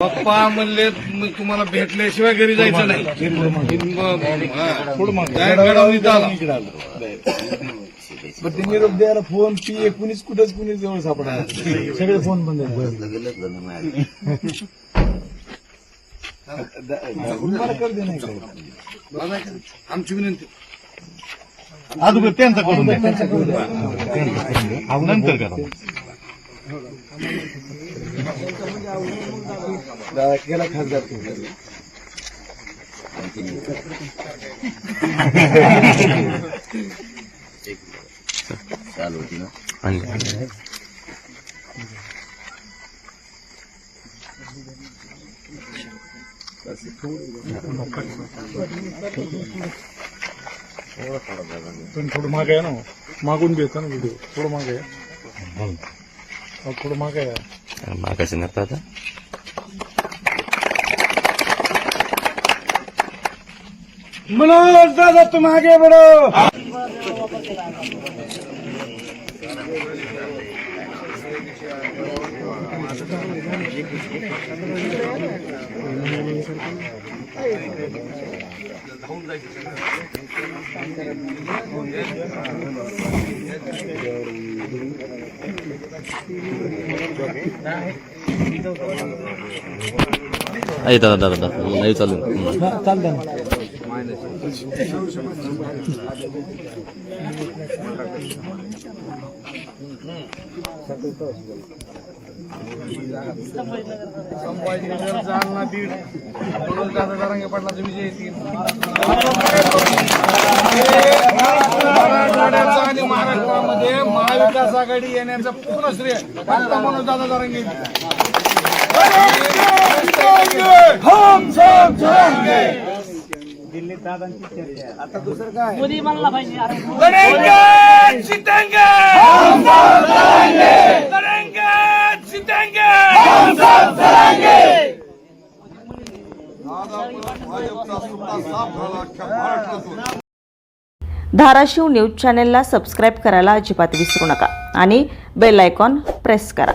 पप्पा म्हणले "मी तुम्हाला भेटल्याशिवाय घरी जायचं नाही. पण ते निरोप द्यायला फोन पी कुणीच कुठेच कुणी जवळ सापडा सगळे फोन बंद दे नाही? आमची विनंती. अगोदर त्यांचा करून नंतर करा. गेला केला चालू होती पण थोडं मागे आहे ना. मागून घ्यायचं ना व्हिडिओ थोडं मागे आहे. थोडं मागे आहे मागाशी नव्हता आता मनोज दादा तुम आगे बढ़ो आहे दादा दादा दादा नाही चालू. चालतं संभाजीनगर जालना बीड दादा दारांगे पाटलाचा विजय येतील आघाडी येण्याचं पूर्ण श्रेय फक्त म्हणून दादा जरांगे मोदी म्हणला पाहिजे. अरे धाराशिव न्यूज चॅनेलला सबस्क्राईब करायला अजिबात विसरू नका आणि बेल आयकॉन प्रेस करा.